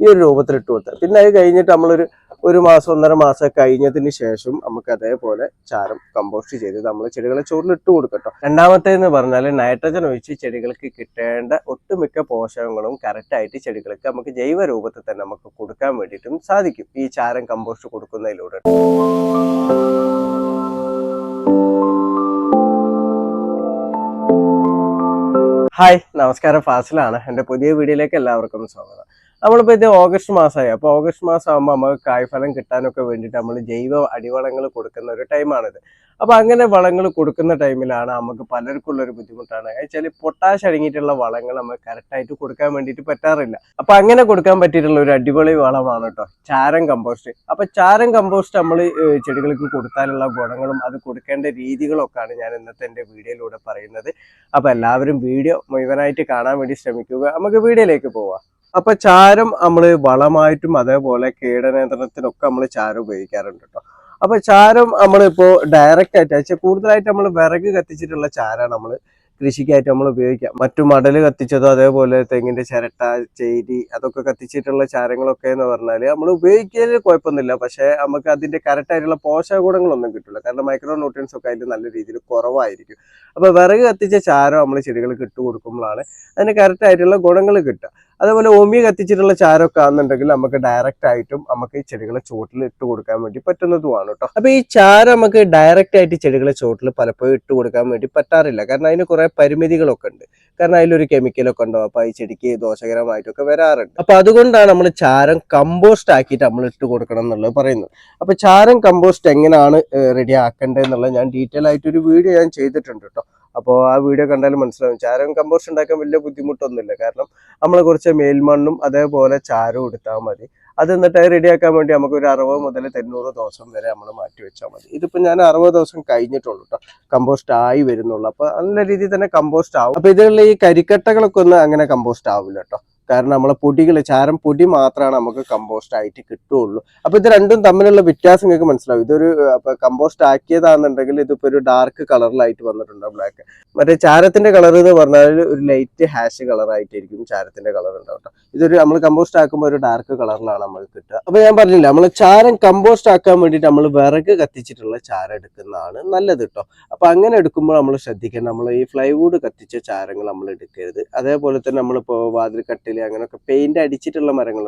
ഈ ഒരു രൂപത്തിൽ ഇട്ട് കൊടുത്താൽ പിന്നെ അത് കഴിഞ്ഞിട്ട് നമ്മളൊരു ഒരു മാസം ഒന്നര മാസം കഴിഞ്ഞതിന് ശേഷം നമുക്ക് അതേപോലെ ചാരം കമ്പോസ്റ്റ് ചെയ്ത് നമ്മൾ ചെടികളെ ചോറിൽ ഇട്ട് കൊടുക്കട്ടോ. രണ്ടാമത്തേന്ന് പറഞ്ഞാൽ നൈട്രജൻ ഒഴിച്ച് ചെടികൾക്ക് കിട്ടേണ്ട ഒട്ടുമിക്ക പോഷകങ്ങളും കറക്റ്റായിട്ട് ചെടികൾക്ക് നമുക്ക് ജൈവ രൂപത്തിൽ തന്നെ നമുക്ക് കൊടുക്കാൻ വേണ്ടിയിട്ടും സാധിക്കും ഈ ചാരം കമ്പോസ്റ്റ് കൊടുക്കുന്നതിലൂടെ. ഹായ് നമസ്കാരം. ഫാസിലാണ്. എന്റെ പുതിയ വീഡിയോയിലേക്ക് എല്ലാവർക്കും സ്വാഗതം. നമ്മളിപ്പോൾ ഇത് ഓഗസ്റ്റ് മാസമായി അപ്പോൾ ഓഗസ്റ്റ് മാസം ആകുമ്പോൾ നമുക്ക് കായ്ഫലം കിട്ടാനൊക്കെ വേണ്ടിയിട്ട് നമ്മൾ ജൈവ അടിവളങ്ങൾ കൊടുക്കുന്ന ഒരു ടൈമാണിത്. അപ്പോൾ അങ്ങനെ വളങ്ങൾ കൊടുക്കുന്ന ടൈമിലാണ് നമുക്ക് പലർക്കുള്ള ഒരു ബുദ്ധിമുട്ടാണ് വെച്ചാൽ പൊട്ടാഷ് അടങ്ങിയിട്ടുള്ള വളങ്ങൾ നമുക്ക് കറക്റ്റായിട്ട് കൊടുക്കാൻ വേണ്ടിയിട്ട് പറ്റാറില്ല. അപ്പോൾ അങ്ങനെ കൊടുക്കാൻ പറ്റിയിട്ടുള്ള ഒരു അടിപൊളി വളമാണ് കേട്ടോ ചാരം കമ്പോസ്റ്റ്. അപ്പോൾ ചാരം കമ്പോസ്റ്റ് നമ്മൾ ചെടികൾക്ക് കൊടുത്താലുള്ള ഗുണങ്ങളും അത് കൊടുക്കേണ്ട രീതികളൊക്കെയാണ് ഞാൻ ഇന്നത്തെ എന്റെ വീഡിയോയിലൂടെ പറയുന്നത്. അപ്പോൾ എല്ലാവരും വീഡിയോ മുഴുവനായിട്ട് കാണാൻ വേണ്ടി ശ്രമിക്കുക. നമുക്ക് വീഡിയോയിലേക്ക് പോവാം. അപ്പൊ ചാരം നമ്മൾ വളമായിട്ടും അതേപോലെ കീടനിയന്ത്രണത്തിനൊക്കെ നമ്മൾ ചാരം ഉപയോഗിക്കാറുണ്ട് കേട്ടോ അപ്പൊ ചാരം നമ്മളിപ്പോ ഡയറക്റ്റ് ആയിട്ട് വെച്ചാൽ കൂടുതലായിട്ട് നമ്മൾ വിറക് കത്തിച്ചിട്ടുള്ള ചാരാണ് നമ്മൾ കൃഷിക്കായിട്ട് നമ്മൾ ഉപയോഗിക്കാം മറ്റു മടൽ കത്തിച്ചതോ അതേപോലെ തെങ്ങിന്റെ ചിരട്ട ചേരി അതൊക്കെ കത്തിച്ചിട്ടുള്ള ചാരങ്ങളൊക്കെ എന്ന് പറഞ്ഞാൽ നമ്മൾ ഉപയോഗിക്കാൻ കുഴപ്പമൊന്നുമില്ല. പക്ഷേ നമുക്ക് അതിന്റെ കറക്റ്റ് ആയിട്ടുള്ള പോഷക ഗുണങ്ങളൊന്നും കിട്ടില്ല കാരണം മൈക്രോ ന്യൂട്രിയൻസ് ഒക്കെ അതിൽ നല്ല രീതിയിൽ കുറവായിരിക്കും. അപ്പൊ വിറക് കത്തിച്ച ചാരം നമ്മൾ ചെടികൾക്ക് ഇട്ട് കൊടുക്കുമ്പോഴാണ് അതിന് കറക്റ്റ് ആയിട്ടുള്ള ഗുണങ്ങൾ കിട്ടുക. അതേപോലെ ഓമിയ കത്തിച്ചിട്ടുള്ള ചാരമൊക്കെ ആണെന്നുണ്ടെങ്കിൽ നമുക്ക് ഡയറക്റ്റ് ആയിട്ടും നമുക്ക് ഈ ചെടികളെ ചോട്ടിൽ ഇട്ട് കൊടുക്കാൻ വേണ്ടി പറ്റുന്നതുമാണ് കേട്ടോ അപ്പൊ ഈ ചാരം നമുക്ക് ഡയറക്റ്റ് ആയിട്ട് ചെടികളെ ചോട്ടിൽ പലപ്പോഴും ഇട്ട് കൊടുക്കാൻ വേണ്ടി പറ്റാറില്ല. കാരണം അതിന് കുറെ പരിമിതികളൊക്കെ ഉണ്ട്. കാരണം അതിലൊരു കെമിക്കലൊക്കെ ഉണ്ടാവും. അപ്പൊ ഈ ചെടിക്ക് ദോഷകരമായിട്ടൊക്കെ വരാറുണ്ട്. അപ്പൊ അതുകൊണ്ടാണ് നമ്മൾ ചാരം കമ്പോസ്റ്റ് ആക്കിയിട്ട് നമ്മൾ ഇട്ട് കൊടുക്കണം എന്നുള്ളത് പറയുന്നത്. അപ്പൊ ചാരം കമ്പോസ്റ്റ് എങ്ങനെയാണ് റെഡി ആക്കേണ്ടത് എന്നുള്ളത് ഞാൻ ഡീറ്റെയിൽ ആയിട്ട് ഒരു വീഡിയോ ഞാൻ ചെയ്തിട്ടുണ്ട് കേട്ടോ അപ്പോൾ ആ വീഡിയോ കണ്ടാലും മനസ്സിലാവും. ചാരം കമ്പോസ്റ്റ് ഉണ്ടാക്കാൻ വലിയ ബുദ്ധിമുട്ടൊന്നുമില്ല. കാരണം നമ്മൾ കുറച്ച് മേൽമണ്ണും അതേപോലെ ചാരവും എടുത്താൽ മതി. അത് എന്നിട്ട് റെഡിയാക്കാൻ വേണ്ടി നമുക്ക് ഒരു അറുപത് മുതൽ തൊണ്ണൂറ് ദിവസം വരെ നമ്മൾ മാറ്റി വെച്ചാൽ മതി. ഇതിപ്പോൾ ഞാൻ അറുപത് ദിവസം കഴിഞ്ഞിട്ടുള്ളൂ കേട്ടോ കമ്പോസ്റ്റ് ആയി വരുന്നുള്ളൂ. അപ്പോൾ നല്ല രീതിയിൽ തന്നെ കമ്പോസ്റ്റ് ആവും. അപ്പോൾ ഇതിലുള്ള ഈ കരിക്കട്ടകളൊക്കെ ഒന്നും അങ്ങനെ കമ്പോസ്റ്റ് ആവില്ല കേട്ടോ കാരണം നമ്മളെ പൊടികൾ ചാരം പൊടി മാത്രമാണ് നമുക്ക് കമ്പോസ്റ്റ് ആയിട്ട് കിട്ടുള്ളൂ അപ്പൊ ഇത് രണ്ടും തമ്മിലുള്ള വ്യത്യാസം നിങ്ങൾക്ക് മനസ്സിലാവും. ഇതൊരു കമ്പോസ്റ്റ് ആക്കിയതാണെന്നുണ്ടെങ്കിൽ ഇതിപ്പോ ഒരു ഡാർക്ക് കളറിലായിട്ട് വന്നിട്ടുണ്ട് ബ്ലാക്ക് മറ്റേ ചാരത്തിന്റെ കളർ എന്ന് പറഞ്ഞാൽ ഒരു ലൈറ്റ് ഹാഷ് കളർ ആയിട്ടായിരിക്കും ചാരത്തിന്റെ കളർ ഉണ്ടാവും കേട്ടോ ഇതൊരു നമ്മൾ കമ്പോസ്റ്റ് ആക്കുമ്പോൾ ഒരു ഡാർക്ക് കളറിലാണ് നമ്മൾ കിട്ടുക. അപ്പൊ ഞാൻ പറഞ്ഞില്ല നമ്മൾ ചാരം കമ്പോസ്റ്റ് ആക്കാൻ വേണ്ടിയിട്ട് നമ്മൾ വിറക് കത്തിച്ചിട്ടുള്ള ചാരം എടുക്കുന്നതാണ് നല്ലത് കേട്ടോ അപ്പൊ അങ്ങനെ എടുക്കുമ്പോൾ നമ്മൾ ശ്രദ്ധിക്കണം. നമ്മൾ ഈ ഫ്ലൈവുഡ് കത്തിച്ച ചാരങ്ങൾ നമ്മൾ എടുക്കരുത്. അതേപോലെ തന്നെ നമ്മളിപ്പോ വാതിൽ അങ്ങനെയൊക്കെ. പെയിന്റ് അടിച്ചിട്ടുള്ള മരങ്ങൾ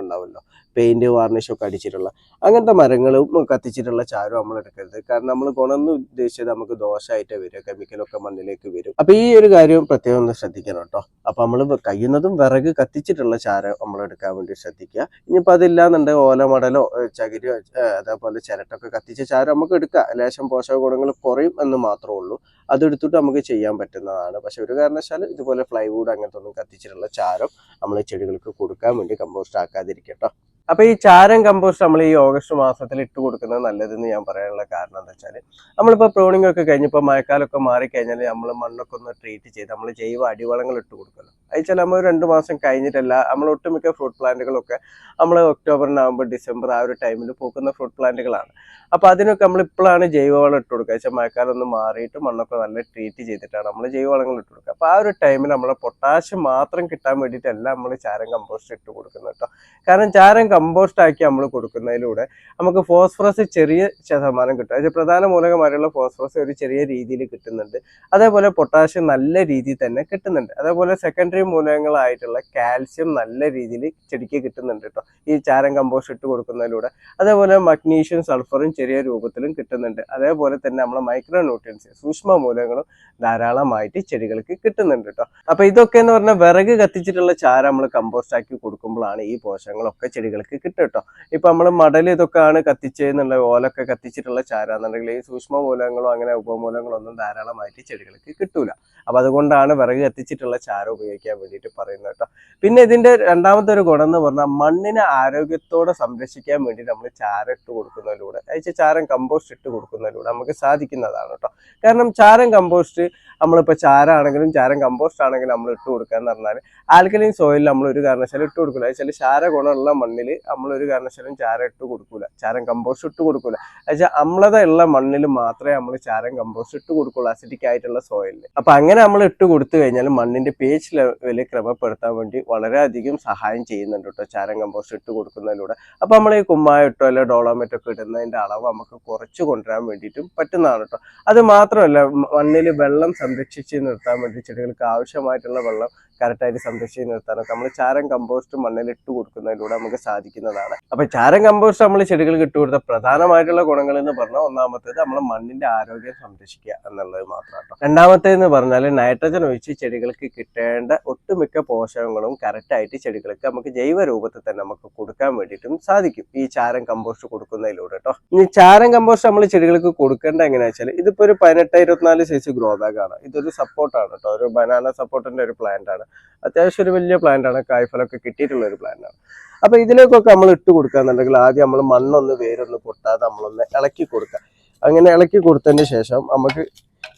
ഉണ്ടാവുമല്ലോ പെയിന്റ് വാർണിഷ് ഒക്കെ അടിച്ചിട്ടുള്ള അങ്ങനത്തെ മരങ്ങളും കത്തിച്ചിട്ടുള്ള ചാരം നമ്മൾ എടുക്കരുത്. കാരണം നമ്മൾ ഗുണമെന്ന് ഉദ്ദേശിച്ചത് നമുക്ക് ദോഷമായിട്ട് വരും കെമിക്കലൊക്കെ മണ്ണിലേക്ക് വരും. അപ്പൊ ഈ ഒരു കാര്യം പ്രത്യേകം ഒന്ന് ശ്രദ്ധിക്കണം കേട്ടോ അപ്പൊ നമ്മൾ കഴിയുന്നതും വിറക് കത്തിച്ചിട്ടുള്ള ചാരം നമ്മൾ എടുക്കാൻ വേണ്ടി ശ്രദ്ധിക്കുക. ഇനിയിപ്പോ അതില്ലാന്നുണ്ടെങ്കിൽ ഓലമടലോ ചകിരിയോ അതേപോലെ ചിരട്ടൊക്കെ കത്തിച്ച ചാരം നമുക്ക് എടുക്കുക ലേശം പോഷക ഗുണങ്ങൾ കുറയും എന്ന് മാത്രമേ ഉള്ളൂ. അതെടുത്തിട്ട് നമുക്ക് ചെയ്യാൻ പറ്റുന്നതാണ്. പക്ഷെ ഒരു കാരണവശാൽ ഇതുപോലെ ഫ്ലൈവുഡ് അങ്ങനത്തെ ഒന്നും കത്തിച്ചിട്ടുള്ള ചാരം നമ്മൾ ചെടികൾക്ക് കൊടുക്കാൻ വേണ്ടി കമ്പോസ്റ്റ് ആക്കാതിരിക്കട്ടോ അപ്പൊ ഈ ചാരം കമ്പോസ്റ്റ് നമ്മൾ ഈ ഓഗസ്റ്റ് മാസത്തിൽ ഇട്ട് കൊടുക്കുന്നത് നല്ലതെന്ന് ഞാൻ പറയാനുള്ള കാരണം എന്താ വെച്ചാൽ നമ്മളിപ്പോൾ പ്രോണിംഗ് ഒക്കെ കഴിഞ്ഞപ്പോൾ മഴക്കാലമൊക്കെ മാറിക്കഴിഞ്ഞാൽ നമ്മൾ മണ്ണൊക്കെ ഒന്ന് ട്രീറ്റ് ചെയ്ത് നമ്മൾ ജൈവ അടിവളങ്ങൾ ഇട്ട് കൊടുക്കണം. അയച്ചാൽ നമ്മൾ രണ്ടു മാസം കഴിഞ്ഞിട്ടല്ല നമ്മൾ ഒട്ടുമിക്ക ഫ്രൂട്ട് പ്ലാന്റുകളൊക്കെ നമ്മൾ ഒക്ടോബർ നവംബർ ഡിസംബർ ആ ഒരു ടൈമിൽ പൂക്കുന്ന ഫ്രൂട്ട് പ്ലാന്റുകളാണ് അപ്പോൾ അതിനൊക്കെ നമ്മൾ ഇപ്പോഴാണ് ജൈവവളം ഇട്ട് കൊടുക്കുക. വെച്ചാൽ മഴക്കാലം ഒന്ന് മാറിയിട്ട് മണ്ണൊക്കെ നല്ല ട്രീറ്റ് ചെയ്തിട്ടാണ് നമ്മൾ ജൈവവളങ്ങൾ ഇട്ട് കൊടുക്കുക. അപ്പോൾ ആ ഒരു ടൈമിൽ നമ്മളെ പൊട്ടാഷ്യം മാത്രം കിട്ടാൻ വേണ്ടിയിട്ടല്ല നമ്മൾ ചാരം കമ്പോസ്റ്റ് ഇട്ട് കൊടുക്കുന്നത് കേട്ടോ. കാരണം ചാരം കമ്പോസ്റ്റ് ആക്കി നമ്മൾ കൊടുക്കുന്നതിലൂടെ നമുക്ക് ഫോസ്ഫറസ് ചെറിയ ശതമാനം കിട്ടും. അതായത് പ്രധാന മൂലകമായിട്ടുള്ള ഫോസ്ഫറസ് ഒരു ചെറിയ രീതിയിൽ കിട്ടുന്നുണ്ട്. അതേപോലെ പൊട്ടാഷ്യം നല്ല രീതിയിൽ തന്നെ കിട്ടുന്നുണ്ട്. അതേപോലെ സെക്കൻഡറി മൂലകങ്ങളായിട്ടുള്ള കാൽസ്യം നല്ല രീതിയിൽ ചെടിക്ക് കിട്ടുന്നുണ്ട് കേട്ടോ ഈ ചാരം കമ്പോസ്റ്റ് ഇട്ട് കൊടുക്കുന്നതിലൂടെ. അതേപോലെ മഗ്നീഷ്യം സൾഫറും ചെറിയ രൂപത്തിലും കിട്ടുന്നുണ്ട്. അതേപോലെ തന്നെ നമ്മളെ മൈക്രോ ന്യൂട്രിയൻസ് സൂക്ഷ്മ മൂലകങ്ങളും ധാരാളമായിട്ട് ചെടികൾക്ക് കിട്ടുന്നുണ്ട് കേട്ടോ അപ്പൊ ഇതൊക്കെ എന്ന് പറഞ്ഞാൽ വിറക് കത്തിച്ചിട്ടുള്ള ചാരം നമ്മൾ കമ്പോസ്റ്റ് ആക്കി കൊടുക്കുമ്പോഴാണ് ഈ പോഷകങ്ങളൊക്കെ ചെടികൾക്ക് കിട്ടും കേട്ടോ. ഇപ്പൊ നമ്മൾ മടൽ ഇതൊക്കെയാണ് കത്തിച്ചെന്നുള്ള ഓലൊക്കെ കത്തിച്ചിട്ടുള്ള ചാരാന്നുണ്ടെങ്കിൽ ഈ സൂക്ഷ്മ മൂലങ്ങളോ അങ്ങനെ ഉപമൂലങ്ങളോ ഒന്നും ധാരാളമായിട്ട് ചെടികൾക്ക് കിട്ടൂല. അപ്പൊ അതുകൊണ്ടാണ് വിറക് കത്തിച്ചിട്ടുള്ള ചാരം ഉപയോഗിക്കാൻ വേണ്ടിയിട്ട് പറയുന്നത് കേട്ടോ. പിന്നെ ഇതിന്റെ രണ്ടാമത്തെ ഒരു ഗുണം എന്ന് പറഞ്ഞാൽ മണ്ണിനെ ആരോഗ്യത്തോടെ സംരക്ഷിക്കാൻ വേണ്ടി നമ്മൾ ചാരം ഇട്ട് കൊടുക്കുന്നതിലൂടെ അയച്ച ചാരം കമ്പോസ്റ്റ് ഇട്ട് കൊടുക്കുന്നതിലൂടെ നമുക്ക് സാധിക്കുന്നതാണ് കേട്ടോ. കാരണം ചാരം കമ്പോസ്റ്റ് നമ്മളിപ്പോൾ ചാരാണെങ്കിലും ചാരം കമ്പോസ്റ്റ് ആണെങ്കിലും നമ്മൾ ഇട്ട് കൊടുക്കുക എന്ന് പറഞ്ഞാൽ ആൽക്കലിൻ സോയിലിൽ നമ്മൾ ഒരു കാരണവശാലും ഇട്ട് കൊടുക്കില്ല. വെച്ചാൽ ചാര ഗുണമുള്ള മണ്ണിൽ നമ്മൾ ഒരു കാരണവശാലും ചാരം ഇട്ട് കൊടുക്കൂല. ചാരം കമ്പോസ്റ്റ് ഇട്ട് കൊടുക്കൂല. എന്നുവെച്ചാൽ അമ്ലത ഉള്ള മണ്ണിൽ മാത്രമേ നമ്മൾ ചാരം കമ്പോസ്റ്റ് ഇട്ട് കൊടുക്കുള്ളൂ അസിഡിക് ആയിട്ടുള്ള സോയിലിൽ അപ്പൊ അങ്ങനെ നമ്മൾ ഇട്ട് കൊടുത്തു കഴിഞ്ഞാൽ മണ്ണിന്റെ പേജ് ലെവൽ ക്രമപ്പെടുത്താൻ വേണ്ടി വളരെയധികം സഹായം ചെയ്യുന്നുണ്ട് കേട്ടോ ചാരം കമ്പോസ്റ്റ് ഇട്ട് കൊടുക്കുന്നതിലൂടെ. അപ്പൊ നമ്മൾ ഈ കുമ്മായിട്ടോ അല്ലെ ഡോളോമെറ്റോ ഒക്കെ ഇടുന്നതിന്റെ അളവ് നമുക്ക് കുറച്ച് കൊണ്ടുവരാൻ വേണ്ടിയിട്ടും പറ്റുന്നതാണ് കേട്ടോ അത് മാത്രമല്ല മണ്ണിൽ വെള്ളം സംരക്ഷിച്ച് നിർത്താൻ വേണ്ടി ചെടികൾക്ക് ആവശ്യമായിട്ടുള്ള വെള്ളം കറക്റ്റായിട്ട് സംരക്ഷിച്ച് നിർത്താനൊക്കെ നമ്മൾ ചാരം കമ്പോസ്റ്റ് മണ്ണിൽ ഇട്ട് കൊടുക്കുന്നതിലൂടെ നമുക്ക് സാധിക്കുന്നതാണ്. അപ്പൊ ചാരം കമ്പോസ്റ്റ് നമ്മൾ ചെടികൾക്ക് ഇട്ട് കൊടുത്ത പ്രധാനമായിട്ടുള്ള ഗുണങ്ങൾ എന്ന് പറഞ്ഞാൽ ഒന്നാമത്തേത് നമ്മൾ മണ്ണിന്റെ ആരോഗ്യം സംരക്ഷിക്കുക എന്നുള്ളത് മാത്രമാണ് രണ്ടാമത്തേന്ന് പറഞ്ഞാൽ നൈട്രജൻ ഒഴിച്ച് ചെടികൾക്ക് കിട്ടേണ്ട ഒട്ടുമിക്ക പോഷകങ്ങളും കറക്റ്റായിട്ട് ചെടികൾക്ക് നമുക്ക് ജൈവ രൂപത്തിൽ തന്നെ നമുക്ക് കൊടുക്കാൻ വേണ്ടിയിട്ടും സാധിക്കും ഈ ചാരം കമ്പോസ്റ്റ് കൊടുക്കുന്നതിലൂടെ കേട്ടോ ഇനി ചാരം കമ്പോസ്റ്റ് നമ്മൾ ചെടികൾക്ക് കൊടുക്കേണ്ട എങ്ങനെയാ വെച്ചാൽ ഇതിപ്പോ ഒരു പതിനെട്ട് ഇരുപത്തിനാല് സൈസ് ഗ്രോ ബാഗ് ആണ്. ഇതൊരു സപ്പോർട്ടാണ് കേട്ടോ ഒരു ബനാന സപ്പോർട്ടിന്റെ ഒരു പ്ലാന്റ് ആണ്. അത്യാവശ്യം ഒരു വലിയ ആണ്. കായ്ഫലൊക്കെ കിട്ടിയിട്ടുള്ള ഒരു പ്ലാന്റ് ആണ്. അപ്പൊ ഇതിലേക്കൊക്കെ നമ്മൾ ഇട്ട് കൊടുക്കാന്നുണ്ടെങ്കിൽ ആദ്യം നമ്മൾ മണ്ണൊന്ന് വേരൊന്ന് പൊട്ടാതെ നമ്മളൊന്ന് ഇളക്കി കൊടുക്കുക അങ്ങനെ ഇളക്കി കൊടുത്തതിന് ശേഷം നമുക്ക്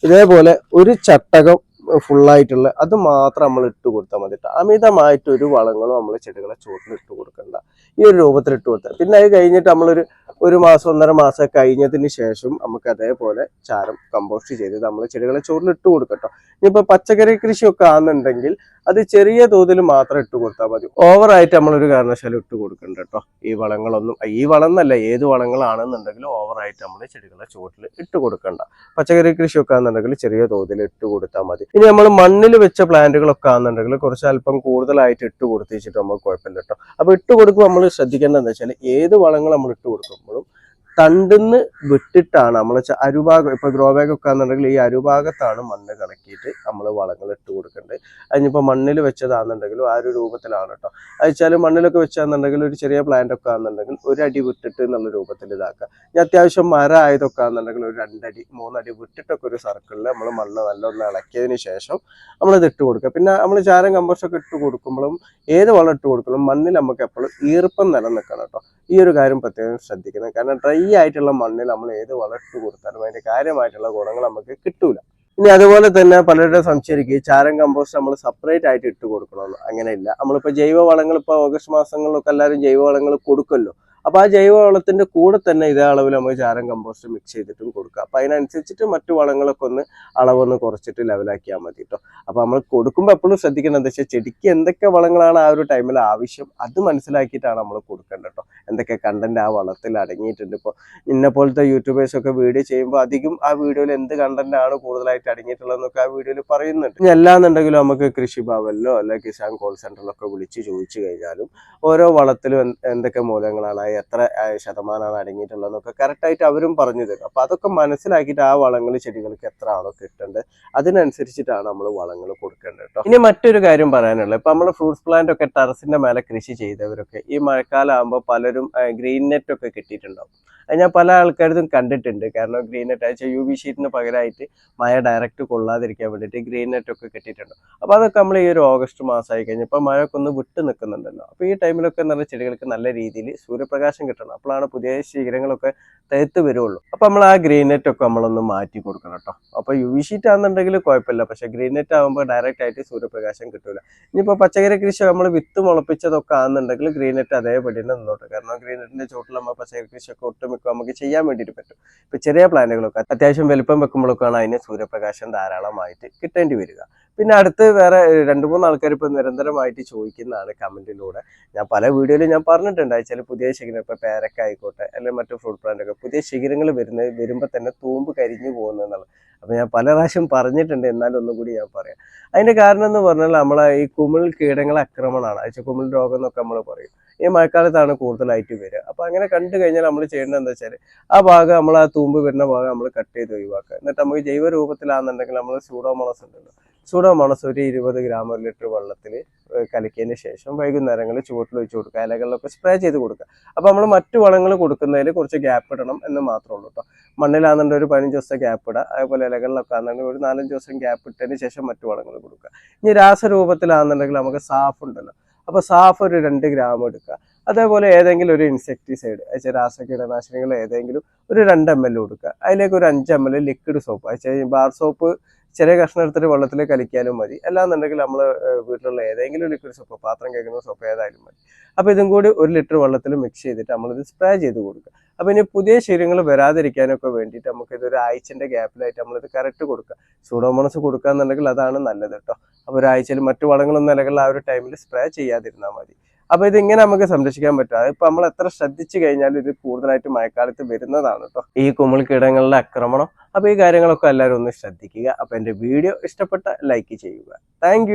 ഇതേപോലെ ഒരു ചട്ടകം ഫുള്ളായിട്ടുള്ള അത് മാത്രം നമ്മൾ ഇട്ട് കൊടുത്താൽ മതി ട്ടോ. അമിതമായിട്ട് ഒരു വളങ്ങളും നമ്മൾ ചെടികളെ ചുവട്ടിൽ ഇട്ട് കൊടുക്കണ്ട. ഈ ഒരു രൂപത്തിൽ ഇട്ട് കൊടുത്താൽ പിന്നെ അത് കഴിഞ്ഞിട്ട് നമ്മളൊരു ഒരു മാസം ഒന്നര മാസം കഴിഞ്ഞതിന് ശേഷം നമുക്ക് അതേപോലെ ചാരം കമ്പോസ്റ്റ് ചെയ്ത് നമ്മൾ ചെടികളെ ചുവട്ടിൽ ഇട്ട് കൊടുക്കട്ടോ ഇനിയിപ്പോൾ പച്ചക്കറി കൃഷിയൊക്കെ ആണെന്നുണ്ടെങ്കിൽ അത് ചെറിയ തോതിൽ മാത്രം ഇട്ട് കൊടുത്താൽ മതി. ഓവറായിട്ട് നമ്മളൊരു കാരണവശാലും ഇട്ട് കൊടുക്കണ്ട കേട്ടോ ഈ വളങ്ങളൊന്നും ഈ വളം എന്നല്ല ഏത് വളങ്ങളാണെന്നുണ്ടെങ്കിലും ഓവറായിട്ട് നമ്മൾ ചെടികളെ ചുവട്ടിൽ ഇട്ട് കൊടുക്കണ്ട. പച്ചക്കറി കൃഷി ഒക്കെ ആണെന്നുണ്ടെങ്കിൽ ചെറിയ തോതിൽ ഇട്ട് കൊടുത്താൽ മതി. ഇനി നമ്മൾ മണ്ണിൽ വെച്ച പ്ലാന്റുകളൊക്കെ ആണെന്നുണ്ടെങ്കിൽ കുറച്ച് അല്പം കൂടുതലായിട്ട് ഇട്ട് കൊടുത്തിച്ചിട്ട് നമുക്ക് കുഴപ്പമില്ല കേട്ടോ അപ്പൊ ഇട്ട് കൊടുക്കുമ്പോൾ നമ്മൾ ശ്രദ്ധിക്കേണ്ടതെന്ന് വെച്ചാൽ ഏത് വളങ്ങൾ നമ്മൾ ഇട്ട് കൊടുക്കുമ്പോഴും തണ്ടിന്ന് വിട്ടിട്ടാണ് നമ്മൾ അരുഭാഗം ഇപ്പൊ ഗ്രോ ബാഗ് ഒക്കെ ആണെന്നുണ്ടെങ്കിൽ ഈ അരുഭാഗത്താണ് മണ്ണ് കലക്കിയിട്ട് നമ്മൾ വളങ്ങൾ ഇട്ട് കൊടുക്കേണ്ടത് അതിനിപ്പോൾ മണ്ണിൽ വെച്ചതാണെന്നുണ്ടെങ്കിലും ആ ഒരു രൂപത്തിലാണ് കേട്ടോ അത് വെച്ചാൽ മണ്ണിലൊക്കെ വെച്ചാണെന്നുണ്ടെങ്കിൽ ഒരു ചെറിയ പ്ലാന്റ് ഒക്കെ ആണെന്നുണ്ടെങ്കിൽ ഒരു അടി വിട്ടിട്ട് എന്നുള്ള രൂപത്തിൽ ഇതാക്കുക. ഞാൻ അത്യാവശ്യം മരം ആയതൊക്കെ ആണെന്നുണ്ടെങ്കിൽ ഒരു രണ്ടടി മൂന്നടി വിട്ടിട്ടൊക്കെ ഒരു സർക്കിളിൽ നമ്മൾ മണ്ണ് നല്ലൊന്ന് ഇളക്കിയതിന് ശേഷം നമ്മളിത് ഇട്ട് കൊടുക്കുക. പിന്നെ നമ്മൾ ചാരം കമ്പോസ്റ്റ് ഒക്കെ ഇട്ട് കൊടുക്കുമ്പോഴും ഏത് വളം ഇട്ട് കൊടുക്കുമ്പോഴും മണ്ണിൽ നമുക്ക് എപ്പോഴും ഈർപ്പം നിലനിൽക്കണം കേട്ടോ ഈ ഒരു കാര്യം പ്രത്യേകം ശ്രദ്ധിക്കണം. കാരണം ഡ്രൈ ആയിട്ടുള്ള മണ്ണിൽ നമ്മൾ ഏത് വളർത്തു കൊടുത്താലും അതിന്റെ കാര്യമായിട്ടുള്ള ഗുണങ്ങൾ നമുക്ക് കിട്ടൂല. ഇനി അതുപോലെ തന്നെ പലരുടെ സംശയിക്കുക ചാരം കമ്പോസ്റ്റ് നമ്മൾ സെപ്പറേറ്റ് ആയിട്ട് ഇട്ട് കൊടുക്കണമെന്ന് അങ്ങനെയില്ല. നമ്മളിപ്പോൾ ജൈവ വളങ്ങൾ ഇപ്പൊ ഓഗസ്റ്റ് മാസങ്ങളിലൊക്കെ എല്ലാവരും ജൈവ വളങ്ങൾ കൊടുക്കുമല്ലോ. അപ്പൊ ആ ജൈവ വളത്തിന്റെ കൂടെ തന്നെ ഇതേ അളവിൽ നമുക്ക് ചാരം കമ്പോസ്റ്റ് മിക്സ് ചെയ്തിട്ടും കൊടുക്കുക അപ്പൊ അതിനനുസരിച്ചിട്ട് മറ്റു വളങ്ങളൊക്കെ ഒന്ന് അളവൊന്ന് കുറച്ചിട്ട് ലെവലാക്കിയാൽ മതി കേട്ടോ അപ്പൊ നമ്മൾ കൊടുക്കുമ്പോൾ എപ്പോഴും ശ്രദ്ധിക്കണം എന്താ വെച്ചാൽ ചെടിക്ക് എന്തൊക്കെ വളങ്ങളാണ് ആ ഒരു ടൈമിൽ ആവശ്യം അത് മനസ്സിലാക്കിയിട്ടാണ് നമ്മൾ കൊടുക്കേണ്ടത് കേട്ടോ എന്തൊക്കെ കണ്ടന്റ് ആ വളത്തിൽ അടങ്ങിയിട്ടുണ്ട് ഇപ്പോൾ ഇന്ന പോലത്തെ യൂട്യൂബേഴ്സ് ഒക്കെ വീഡിയോ ചെയ്യുമ്പോൾ അധികം ആ വീഡിയോയിൽ എന്ത് കണ്ടന്റ് ആണ് കൂടുതലായിട്ട് അടങ്ങിയിട്ടുള്ളതെന്നൊക്കെ ആ വീഡിയോയിൽ പറയുന്നുണ്ട്. ഇനി അല്ലാന്നുണ്ടെങ്കിലും നമുക്ക് കൃഷിഭവനിലോ അല്ലെങ്കിൽ കിസാൻ കോൾ സെന്ററിലൊക്കെ വിളിച്ച് ചോദിച്ചു കഴിഞ്ഞാലും ഓരോ വളത്തിലും എന്തൊക്കെ മൂലങ്ങളാണ് എത്ര ശതമാനമാണ് അടങ്ങിയിട്ടുള്ളതെന്നൊക്കെ കറക്റ്റായിട്ട് അവരും പറഞ്ഞു തരും. അപ്പം അതൊക്കെ മനസ്സിലാക്കിയിട്ട് ആ വളങ്ങൾ ചെടികൾക്ക് എത്ര ആണോ കിട്ടേണ്ടത് അതിനനുസരിച്ചിട്ടാണ് നമ്മൾ വളങ്ങൾ കൊടുക്കേണ്ടത് കേട്ടോ ഇനി മറ്റൊരു കാര്യം പറയാനുള്ളത്. ഇപ്പം നമ്മൾ ഫ്രൂട്ട്സ് പ്ലാന്റ് ഒക്കെ ടെറസിന്റെ മേലെ കൃഷി ചെയ്തവരൊക്കെ ഈ മഴക്കാലമാകുമ്പോൾ പലരും ഗ്രീൻ നെറ്റ് ഒക്കെ കിട്ടിയിട്ടുണ്ടാവും. അത് ഞാൻ പല ആൾക്കാരും കണ്ടിട്ടുണ്ട്. കാരണം ഗ്രീൻ നെറ്റ് അയച്ച യു വി ഷീറ്റിന് പകരമായിട്ട് മഴ ഡയറക്റ്റ് കൊള്ളാതിരിക്കാൻ വേണ്ടിയിട്ട് ഗ്രീൻ നെറ്റ് ഒക്കെ കിട്ടിയിട്ടുണ്ട്. അപ്പോൾ അതൊക്കെ നമ്മൾ ഈ ഒരു ഓഗസ്റ്റ് മാസമായി കഴിഞ്ഞപ്പോൾ മഴ മഴയൊക്കെ ഒന്ന് വിട്ട് നിൽക്കുന്നുണ്ടല്ലോ അപ്പോൾ ഈ ടൈമിലൊക്കെ നല്ല ചെടികൾക്ക് നല്ല രീതിയിൽ സൂര്യപ്രകാശം കിട്ടണം. അപ്പോഴാണ് പുതിയ ശിഖരങ്ങളൊക്കെ തേത്ത് വരുള്ളൂ. അപ്പോൾ നമ്മൾ ആ ഗ്രീൻ നെറ്റ് ഒക്കെ നമ്മളൊന്ന് മാറ്റി കൊടുക്കണം കേട്ടോ. അപ്പോൾ യു വി ഷീറ്റ് ആണെന്നുണ്ടെങ്കിൽ കുഴപ്പമില്ല. പക്ഷേ ഗ്രീൻ നെറ്റ് ആകുമ്പോൾ ഡയറക്റ്റ് ആയിട്ട് സൂര്യപ്രകാശം കിട്ടൂല. ഇനിയിപ്പോൾ പച്ചക്കറി കൃഷി നമ്മൾ വിത്ത് മുളപ്പിച്ചതൊക്കെ ആണെന്നുണ്ടെങ്കിൽ ഗ്രീൻ നെറ്റ് അതേപടി തന്നെ നിന്നോട്ടെ. കാരണം ഗ്രീൻ നെറ്റിന്റെ ചോട്ടിൽ നമ്മൾ പച്ചക്കറി കൃഷിയൊക്കെ ഒട്ടുമിക്ക നമുക്ക് ചെയ്യാൻ വേണ്ടിയിട്ട് പറ്റും. ഇപ്പൊ ചെറിയ പ്ലാന്റുകളൊക്കെ അത്യാവശ്യം വലുപ്പം വെക്കുമ്പോഴൊക്കെയാണ് അതിന് സൂര്യപ്രകാശം ധാരാളമായിട്ട് കിട്ടേണ്ടി വരിക. പിന്നെ അടുത്ത് വേറെ രണ്ടു മൂന്ന് ആൾക്കാർ ഇപ്പൊ നിരന്തരമായിട്ട് ചോദിക്കുന്നതാണ് കമന്റിലൂടെ. ഞാൻ പല വീഡിയോയിലും ഞാൻ പറഞ്ഞിട്ടുണ്ട്. വെച്ചാൽ പുതിയ ശേഖരം ഇപ്പൊ പേരക്ക ആയിക്കോട്ടെ അല്ലെങ്കിൽ മറ്റു ഫ്രൂട്ട് പ്ലാന്റ് ഒക്കെ പുതിയ ശിഖരങ്ങൾ വരുന്നത് വരുമ്പോൾ തന്നെ തൂമ്പ് കരിഞ്ഞു പോകുന്നു എന്നുള്ളത് അപ്പോൾ ഞാൻ പല പ്രാവശ്യം പറഞ്ഞിട്ടുണ്ട് എന്നാലും ഒന്നും കൂടി ഞാൻ പറയാം. അതിന്റെ കാരണം എന്ന് പറഞ്ഞാൽ നമ്മളെ ഈ കുമിൾ കീടങ്ങളെ ആക്രമണമാണ്. അയച്ച കുമിൾ രോഗം എന്നൊക്കെ നമ്മൾ പറയും. ഈ മഴക്കാലത്താണ് കൂടുതലായിട്ട് വരിക. അപ്പോൾ അങ്ങനെ കണ്ടു കഴിഞ്ഞാൽ നമ്മൾ ചെയ്യേണ്ടത് എന്താ വെച്ചാൽ ആ ഭാഗം നമ്മൾ ആ തൂമ്പ് വരുന്ന ഭാഗം നമ്മൾ കട്ട് ചെയ്ത് ഒഴിവാക്കുക. എന്നിട്ട് നമുക്ക് ജൈവ രൂപത്തിലാണെന്നുണ്ടെങ്കിൽ നമ്മൾ സൂഡോ സൂഡോമോണസ് ഉണ്ടല്ലോ. സൂഡോ സൂഡോമോണസ് ഒരു ഇരുപത് ഗ്രാം ഒരു ലിറ്റർ വെള്ളത്തിൽ കലക്കിയതിന് ശേഷം വൈകുന്നേരങ്ങളിൽ ചുവട്ടിൽ ഒഴിച്ച് കൊടുക്കുക. ഇലകളിലൊക്കെ സ്പ്രേ ചെയ്ത് കൊടുക്കുക. അപ്പോൾ നമ്മൾ മറ്റു വളങ്ങൾ കൊടുക്കുന്നതിൽ കുറച്ച് ഗ്യാപ്പ് ഇടണം എന്ന് മാത്രമേ ഉള്ളൂ കേട്ടോ മണ്ണിലാണെന്നുണ്ടെങ്കിൽ ഒരു പതിനഞ്ച് ദിവസത്തെ ഗ്യാപ്പ് ഇടുക അതേപോലെ ഇലകളിലൊക്കെ ആണെന്നുണ്ടെങ്കിൽ ഒരു നാലഞ്ച് ദിവസം ഗ്യാപ്പ് ഇട്ടതിന് ശേഷം മറ്റു വളങ്ങൾ കൊടുക്കുക. ഇനി രാസരൂപത്തിലാണെന്നുണ്ടെങ്കിൽ നമുക്ക് സാഫ് ഉണ്ടല്ലോ. അപ്പൊ സാഫ് ഒരു രണ്ട് ഗ്രാം എടുക്കുക. അതേപോലെ ഏതെങ്കിലും ഒരു ഇൻസെക്ടിസൈഡ് രാസ കീടനാശിനികൾ ഏതെങ്കിലും ഒരു രണ്ട് എം എൽ കൊടുക്കുക. അതിലേക്ക് ഒരു അഞ്ച് എം എൽ ലിക്വിഡ് സോപ്പ് അയച്ചാൽ ബാർ സോപ്പ് ചെറിയ കഷ്ണം എടുത്തിട്ട് വെള്ളത്തിൽ കലിക്കാനും മതി. അല്ലാന്നുണ്ടെങ്കിൽ നമ്മൾ വീട്ടിലുള്ള ഏതെങ്കിലും ലിക്വിഡ് സോപ്പ് പാത്രം കേൾക്കുന്ന സോപ്പ് ഏതായാലും മതി. അപ്പോൾ ഇതും കൂടി ഒരു ലിറ്റർ വെള്ളത്തിൽ മിക്സ് ചെയ്തിട്ട് നമ്മളിത് സ്പ്രേ ചെയ്ത് കൊടുക്കുക. അപ്പോൾ ഇനി പുതിയ ശീലങ്ങൾ വരാതിരിക്കാനൊക്കെ വേണ്ടിയിട്ട് നമുക്ക് ഇതൊരു ആഴ്ചന്റെ ഗ്യാപ്പിലായിട്ട് നമ്മളിത് കറക്റ്റ് കൊടുക്കുക സൂഡോമോണസ് കൊടുക്കുകയെന്നുണ്ടെങ്കിൽ അതാണ് നല്ലത് കേട്ടോ അപ്പോൾ ഒരാഴ്ചയിൽ മറ്റു വളങ്ങളൊന്നും അല്ലെങ്കിൽ ആ ഒരു ടൈമിൽ സ്പ്രേ ചെയ്യാതിരുന്നാൽ മതി. അപ്പോൾ ഇതിങ്ങനെ നമുക്ക് സംരക്ഷിക്കാൻ പറ്റും. അതിപ്പോൾ നമ്മൾ എത്ര ശ്രദ്ധിച്ചു കഴിഞ്ഞാലും ഇത് കൂടുതലായിട്ട് മഴക്കാലത്ത് വരുന്നതാണ് കേട്ടോ ഈ കുമിൾ കീടങ്ങളുടെ ആക്രമണം അപ്പോൾ ഈ കാര്യങ്ങളൊക്കെ എല്ലാവരും ഒന്ന് ശ്രദ്ധിക്കുക. അപ്പോൾ എന്റെ വീഡിയോ ഇഷ്ടപ്പെട്ട ലൈക്ക് ചെയ്യുക. താങ്ക്